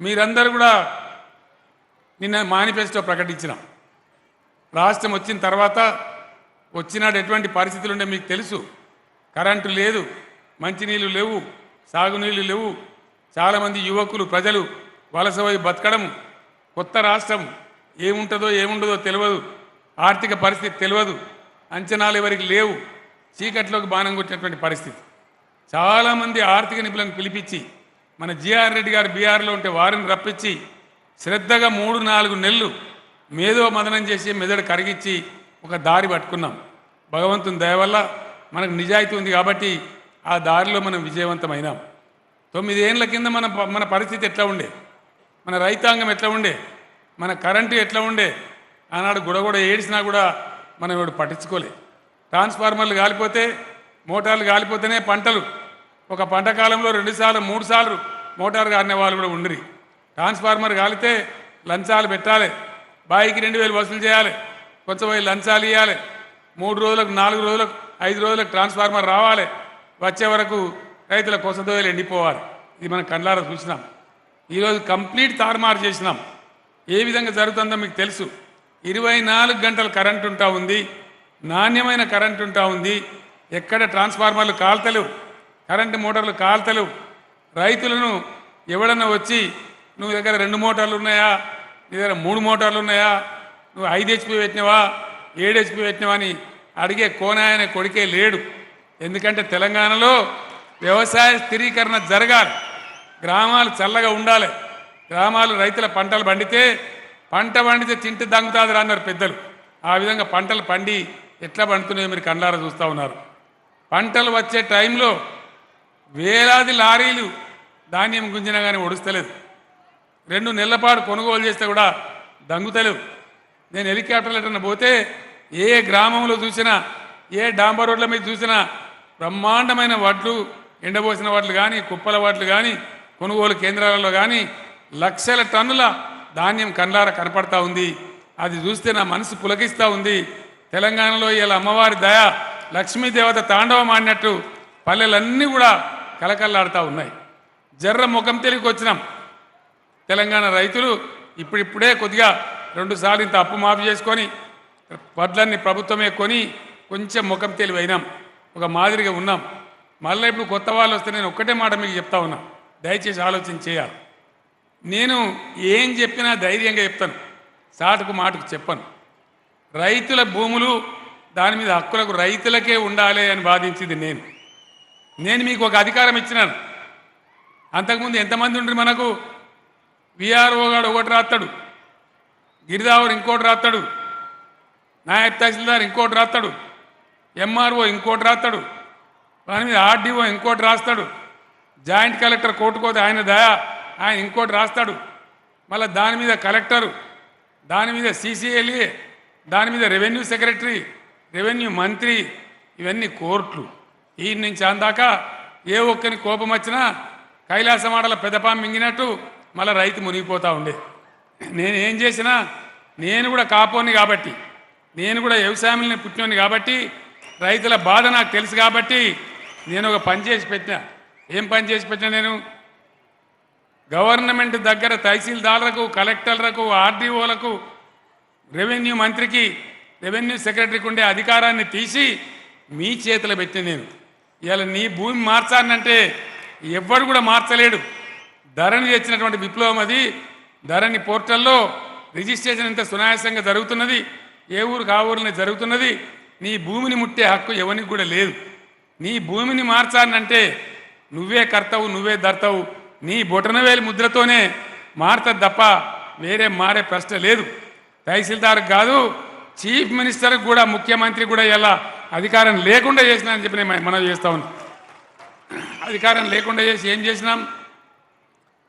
మీరందరూ కూడా నిన్న మేనిఫెస్టో ప్రకటించినాం. రాష్ట్రం వచ్చిన తర్వాత వచ్చినాడు ఎటువంటి పరిస్థితులు ఉండే మీకు తెలుసు. కరెంటు లేదు మంచినీళ్ళు లేవు సాగునీళ్ళు లేవు. చాలామంది యువకులు ప్రజలు వలస పోయి బతకడం కొత్త రాష్ట్రం. ఏముంటుందో ఏముండదో తెలియదు. ఆర్థిక పరిస్థితి తెలియదు. అంచనాలు ఎవరికి లేవు. చీకట్లోకి బాణం కొట్టినటువంటి పరిస్థితి. చాలామంది ఆర్థిక నిపుణులను పిలిపించి మన జిఆర్ రెడ్డి గారు బీఆర్లో ఉంటే వారిని రప్పించి శ్రద్ధగా మూడు నాలుగు నెలలు మేధో మదనం చేసి మెదడు కరిగించి ఒక దారి పట్టుకున్నాం. భగవంతుని దయ వల్ల మనకు నిజాయితీ ఉంది కాబట్టి ఆ దారిలో మనం విజయవంతమైనాం. తొమ్మిదేళ్ళ కింద మన మన పరిస్థితి ఎట్లా ఉండే? మన రైతాంగం ఎట్లా ఉండే? మన కరెంటు ఎట్లా ఉండే? ఆనాడు గుడగొడ ఏడిసినా కూడా మనం ఇప్పుడు పట్టించుకోలే. ట్రాన్స్ఫార్మర్లు కాలిపోతే మోటార్లు కాలిపోతేనే పంటలు. ఒక పంట కాలంలో రెండుసార్లు మూడు సార్లు మోటార్ కారిన వాళ్ళు కూడా ఉండిరి. ట్రాన్స్ఫార్మర్ కాలితే లంచాలు పెట్టాలి. బాయికి రెండు వేలు వసూలు చేయాలి. కొంచెం లంచాలు ఇవ్వాలి మూడు రోజులకు నాలుగు రోజులకు ఐదు రోజులకు ట్రాన్స్ఫార్మర్ రావాలి. వచ్చే వరకు రైతుల కొసదోయలు ఎండిపోవాలి. ఇది మనం కండ్లారా చూసినాం. ఈరోజు కంప్లీట్ తారుమారు చేసినాం. ఏ విధంగా జరుగుతుందో మీకు తెలుసు. ఇరవై నాలుగు గంటలు కరెంట్ ఉంటా ఉంది. నాణ్యమైన కరెంట్ ఉంటా ఉంది. ఎక్కడ ట్రాన్స్ఫార్మర్లు కాల్తలేవు. కరెంటు మోటార్లు కాల్తలేవు రైతులను ఎవడన్నా వచ్చి నువ్వు దగ్గర రెండు మోటార్లు ఉన్నాయా? నీ దగ్గర మూడు మోటార్లు ఉన్నాయా? నువ్వు ఐదు హెచ్పి పెట్టినవా? ఏడు హెచ్పి పెట్టినవా? అని అడిగే కోనాయన కొడుకే లేడు. ఎందుకంటే తెలంగాణలో వ్యవసాయ స్థిరీకరణ జరగాలి. గ్రామాలు చల్లగా ఉండాలి. గ్రామాలు రైతుల పంటలు పండితే పంట పండితే తింటే దంగుతాదిరా అన్నారు పెద్దలు. ఆ విధంగా పంటలు పండి ఎట్లా పండుతున్నాయో మీరు కండారా చూస్తూ ఉన్నారు. పంటలు వచ్చే టైంలో వేలాది లారీలు ధాన్యం గుంజినా కానీ ఒడుస్తలేదు. రెండు నెలల పాటు కొనుగోలు చేస్తే కూడా దంగుతలేవు. నేను హెలికాప్టర్లు ఎటన్నా పోతే ఏ గ్రామంలో చూసినా ఏ డాంబర్ రోడ్ల మీద చూసినా బ్రహ్మాండమైన వడ్లు ఎండబోసిన వడ్లు కానీ కుప్పల వడ్లు కానీ కొనుగోలు కేంద్రాలలో కానీ లక్షల టన్నుల ధాన్యం కండ్లార కనపడతా ఉంది. అది చూస్తే నా మనసు పులకిస్తూ ఉంది. తెలంగాణలో ఇలా అమ్మవారి దయ లక్ష్మీదేవత తాండవం ఆడినట్టు పల్లెలన్నీ కూడా కలకల్లాడుతూ ఉన్నాయి. జర్ర ముఖం తెలికి వచ్చినాం. తెలంగాణ రైతులు ఇప్పుడిప్పుడే కొద్దిగా రెండు సార్లు ఇంత అప్పు మాఫీ చేసుకొని వడ్లన్నీ ప్రభుత్వమే కొని కొంచెం ముఖం తెలివైనాం. ఒక మాదిరిగా ఉన్నాం. మళ్ళీ ఇప్పుడు కొత్త వాళ్ళు వస్తే నేను ఒక్కటే మాట మీకు చెప్తా ఉన్నా. దయచేసి ఆలోచన చేయాలి. నేను ఏం చెప్పినా ధైర్యంగా చెప్తాను. సాటుకు మాటకు చెప్పను. రైతుల భూములు దాని మీద హక్కులకు రైతులకే ఉండాలి అని బాధించింది నేను. నేను మీకు ఒక అధికారం ఇచ్చినాను. అంతకుముందు ఎంతమంది ఉండ్రి మనకు? విఆర్ఓ గాడు ఒకటి రాస్తాడు గిరిదావర్ ఇంకోటి రాస్తాడు నాయబ్ తహసీల్దార్ ఇంకోటి రాస్తాడు ఎంఆర్ఓ ఇంకోటి రాస్తాడు దాని మీద ఆర్డీఓ ఇంకోటి రాస్తాడు. జాయింట్ కలెక్టర్ కోర్టుకోతే ఆయన దయా ఆయన ఇంకోటి రాస్తాడు. మళ్ళీ దాని మీద కలెక్టరు దాని మీద సీసీఎల్ఏ దాని మీద రెవెన్యూ సెక్రటరీ రెవెన్యూ మంత్రి ఇవన్నీ కోర్టులు. ఈ నుంచి అందాక ఏ ఒక్కని కోపం వచ్చినా కైలాసమాడల పెదపాం మింగినట్టు మళ్ళీ రైతు మునిగిపోతూ ఉండే. నేను ఏం చేసినా నేను కూడా కాపోని కాబట్టి నేను కూడా వ్యవసాయంలో పుట్టినోని కాబట్టి రైతుల బాధ నాకు తెలుసు కాబట్టి నేను ఒక పని చేసి పెట్టినా. ఏం పని చేసి పెట్టినా నేను? గవర్నమెంట్ దగ్గర తహసీల్దార్లకు కలెక్టర్లకు ఆర్డీఓలకు రెవెన్యూ మంత్రికి రెవెన్యూ సెక్రటరీకి ఉండే అధికారాన్ని తీసి మీ చేతిలో పెట్టిన నేను. ఇవాళ నీ భూమి మార్చానంటే ఎవ్వరు కూడా మార్చలేడు. ధరణి తెచ్చినటువంటి విప్లవం అది. ధరణి పోర్టల్లో రిజిస్ట్రేషన్ ఎంత సునాయాసంగా జరుగుతున్నది. ఏ ఊరికి ఆ ఊరిని జరుగుతున్నది. నీ భూమిని ముట్టే హక్కు ఎవరికి కూడా లేదు. నీ భూమిని మార్చానంటే నువ్వే కర్తవు నువ్వే దర్తవు నీ బొటనవేలి ముద్రతోనే మారుతుంది తప్ప వేరే మారే ప్రశ్న లేదు. తహసీల్దార్ కాదు చీఫ్ మినిస్టర్ కూడా ముఖ్యమంత్రి కూడా ఇలా అధికారం లేకుండా చేసినా అని చెప్పి నేను మనం చేస్తా ఉన్నాం. అధికారం లేకుండా చేసి ఏం చేసినాం?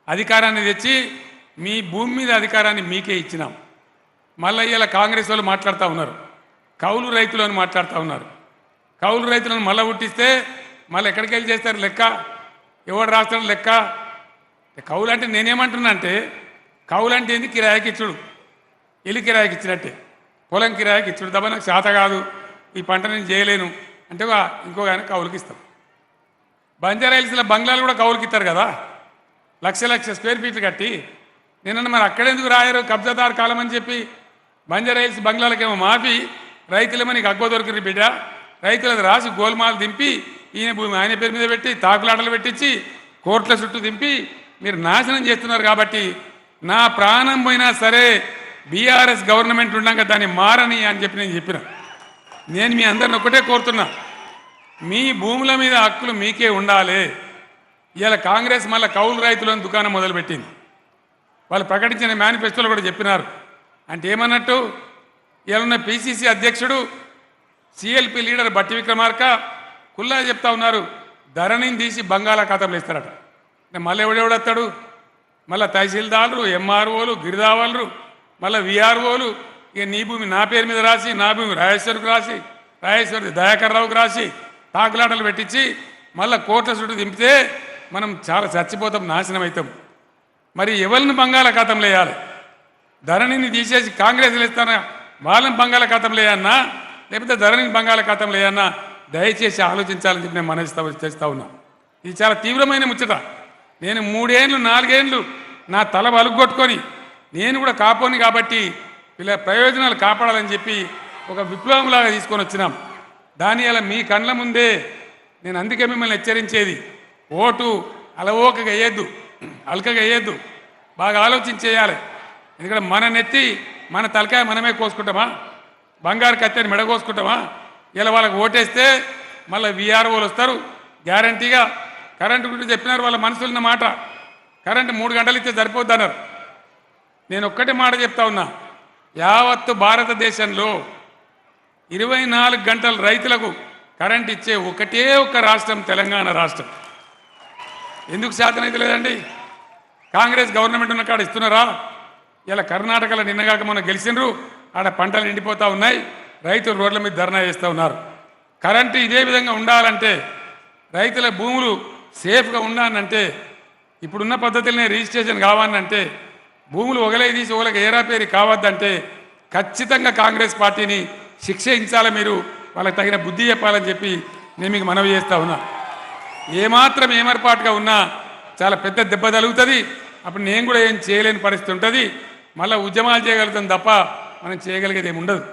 అధికారాన్ని తెచ్చి మీ భూమి మీద అధికారాన్ని మీకే ఇచ్చినాం. మళ్ళీ ఇలా కాంగ్రెస్ వాళ్ళు మాట్లాడుతూ ఉన్నారు. కౌలు రైతులు అని మాట్లాడుతూ ఉన్నారు. కౌలు రైతులను మళ్ళీ పుట్టిస్తే మళ్ళీ ఎక్కడికి వెళ్ళి చేస్తారు లెక్క? ఎవడు రాస్తాడు లెక్క? కౌలు అంటే నేనేమంటున్నా అంటే కౌలు అంటే ఏంది? కిరాయికి ఇచ్చుడు. ఇల్లు కిరాయికి ఇచ్చినట్టే. పొలం కిరాయికి ఇచ్చుడు. తప్ప నాకు శాత కాదు. ఈ పంట నేను చేయలేను అంటే ఒక ఇంకో ఆయన కౌలుకి ఇస్తాం బంజారా బంగ్లాలు కూడా కౌలుకి ఇస్తారు కదా. లక్ష లక్ష స్క్వేర్ ఫీట్లు కట్టి నిన్న మరి అక్కడెందుకు రాయారు? కబ్జాదారు కాలం అని చెప్పి బంజారాయిల్స్ బంగ్లాలకేమో మాఫీ రైతులేమో నీకు అగ్గో దొరికింది బిడ్డ. రైతులది రాసి గోల్మాలు దింపి ఈయన భూమి ఆయన పేరు మీద పెట్టి తాకులాటలు పెట్టించి కోట్ల చుట్టూ దింపి మీరు నాశనం చేస్తున్నారు కాబట్టి నా ప్రాణం పోయినా సరే బీఆర్ఎస్ గవర్నమెంట్ ఉండగా దాన్ని మారని అని చెప్పి నేను చెప్పిన. నేను మీ అందరిని ఒకటే కోరుతున్నా. మీ భూముల మీద హక్కులు మీకే ఉండాలి. ఇలా కాంగ్రెస్ మళ్ళీ కౌలు రైతులను దుకాణం మొదలుపెట్టింది. వాళ్ళు ప్రకటించిన మేనిఫెస్టోలో కూడా చెప్పినారు. అంటే ఏమన్నట్టు ఇలా పిసిసి అధ్యక్షుడు సిఎల్పి లీడర్ బట్టి విక్రమార్క కుల్లా చెప్తా ఉన్నారు ధరణిని తీసి బంగాళాఖాతంలో ఇస్తారట. మళ్ళీ ఎవడెవడొస్తాడు మళ్ళీ తహసీల్దారులు ఎంఆర్ఓలు గిరిదావాళ్ళు మళ్ళీ విఆర్ఓలు ఇక నీ భూమి నా పేరు మీద రాసి నా భూమి రాజేశ్వరికి రాసి రాజేశ్వరి దయాకర్ రావుకి రాసి తాకులాటలు పెట్టించి మళ్ళీ కోట్ల చుట్టూ దింపితే మనం చాలా చచ్చిపోతాం నాశనం అవుతాం. మరి ఎవరిని బంగాళాఖాతంలో వేయాలి? ధరణిని తీసేసి కాంగ్రెస్లు ఇస్తానా వాళ్ళని బంగాళాఖాతంలో వేయన్నా లేకపోతే ధరణిని బంగాళాఖాతంలో వేయన్నా దయచేసి ఆలోచించాలని చెప్పి నేను మనస్తా చేస్తా ఉన్నా. ఇది చాలా తీవ్రమైన ముచ్చట. నేను మూడేళ్ళు నాలుగేళ్ళు నా తల వలుగొట్టుకొని నేను కూడా కాపోని కాబట్టి వీళ్ళ ప్రయోజనాలు కాపాడాలని చెప్పి ఒక విప్లవంలాగా తీసుకొని వచ్చినాం. దాని అలా మీ కండ్ల ముందే నేను అందుకే మిమ్మల్ని హెచ్చరించేది. ఓటు అలవోకగా వేయద్దు అలకగా వేయద్దు. బాగా ఆలోచించేయాలి ఎందుకంటే మన నెత్తి మన తలకాయ మనమే కోసుకుంటామా? బంగారు కత్తిని మెడ కోసుకుంటామా? ఇలా వాళ్ళకి ఓటేస్తే మళ్ళీ విఆర్ఓలు వస్తారు. గ్యారంటీగా కరెంటు గురించి చెప్పినారు వాళ్ళ మనసులున్న మాట. కరెంటు మూడు గంటలు ఇస్తే సరిపోద్దన్నారు నేను ఒక్కటే మాట చెప్తా ఉన్నా. యావత్తు భారతదేశంలో ఇరవై నాలుగు గంటలు రైతులకు కరెంట్ ఇచ్చే ఒకటే ఒక్క రాష్ట్రం తెలంగాణ రాష్ట్రం. ఎందుకు శాతం అయితే లేదండి? కాంగ్రెస్ గవర్నమెంట్ ఉన్న కాడ ఇస్తున్నారా? ఇలా కర్ణాటకలో నిన్నగాక మొన్న గెలిచినరు ఆడ పంటలు ఎండిపోతూ ఉన్నాయి రైతులు రోడ్ల మీద ధర్నా చేస్తూ ఉన్నారు. కరెంటు ఇదే విధంగా ఉండాలంటే రైతుల భూములు సేఫ్గా ఉండాలంటే ఇప్పుడున్న పద్ధతులనే రిజిస్ట్రేషన్ కావాలంటే భూములు ఒకలే తీసి ఒకరికి ఏరాపేరి కావద్దంటే ఖచ్చితంగా కాంగ్రెస్ పార్టీని శిక్షించాలి మీరు వాళ్ళకి తగిన బుద్ధి చెప్పాలని చెప్పి నేను మీకు మనవి చేస్తా ఉన్నా. ఏమాత్రం ఏమర్పాటుగా ఉన్నా చాలా పెద్ద దెబ్బ తగులుతుంది. అప్పుడు నేను కూడా ఏం చేయలేని పరిస్థితి ఉంటుంది. మళ్ళీ ఉద్యమాలు చేయగలుగుతాం తప్ప మనం చేయగలిగేది ఏమి ఉండదు.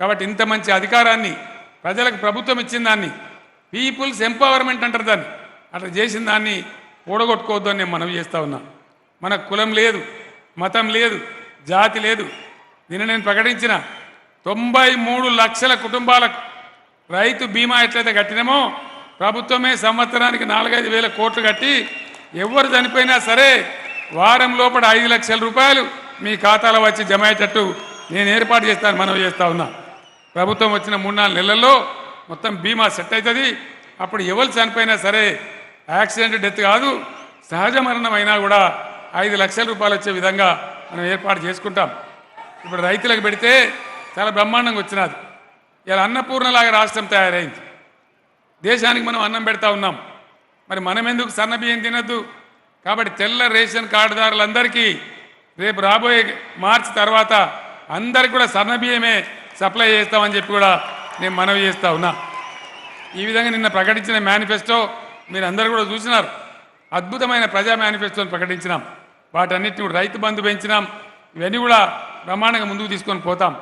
కాబట్టి ఇంత మంచి అధికారాన్ని ప్రజలకు ప్రభుత్వం ఇచ్చిన దాన్ని పీపుల్స్ ఎంపవర్మెంట్ అంటారు దాన్ని అట్లా చేసిన దాన్ని ఓడగొట్టుకోవద్దు అని నేను మనవి చేస్తా ఉన్నా. మన కులం లేదు. మతం లేదు జాతి లేదు. నిన్న నేను ప్రకటించిన. తొంభై మూడు లక్షల కుటుంబాలకు రైతు బీమా ఎట్లయితే కట్టినామో ప్రభుత్వమే సంవత్సరానికి నాలుగైదు వేల కోట్లు కట్టి ఎవరు చనిపోయినా సరే వారం లోపల ఐదు లక్షల రూపాయలు మీ ఖాతాలో వచ్చి జమ అయ్యేటట్టు నేను ఏర్పాటు చేస్తాను మనం చేస్తా ఉన్నా. ప్రభుత్వం వచ్చిన మూడు నాలుగు నెలల్లో మొత్తం బీమా సెట్ అవుతుంది. అప్పుడు ఎవరు చనిపోయినా సరే యాక్సిడెంట్ డెత్ కాదు సహజ మరణం అయినా కూడా ఐదు లక్షల రూపాయలు వచ్చే విధంగా మనం ఏర్పాటు చేసుకుంటాం. ఇప్పుడు రైతులకు పెడితే చాలా బ్రహ్మాండంగా వచ్చినది. ఇలా అన్నపూర్ణలాగా రాష్ట్రం తయారైంది. దేశానికి మనం అన్నం పెడతా ఉన్నాం. మరి మనం ఎందుకు సన్న బియ్యం తినద్దు? కాబట్టి తెల్ల రేషన్ కార్డుదారులందరికీ రేపు రాబోయే మార్చి తర్వాత అందరికి కూడా సన్న బియ్యమే సప్లై చేస్తామని చెప్పి కూడా నేను మనవి చేస్తా ఉన్నా. ఈ విధంగా నిన్న ప్రకటించిన మేనిఫెస్టో మీరు అందరూ కూడా చూసినారు. అద్భుతమైన ప్రజా మేనిఫెస్టోని ప్రకటించినాం. వాటన్నిటిని కూడా రైతు బంధు పెంచినాం. ఇవన్నీ కూడా బ్రహ్మాండంగా ముందుకు తీసుకొని పోతాం.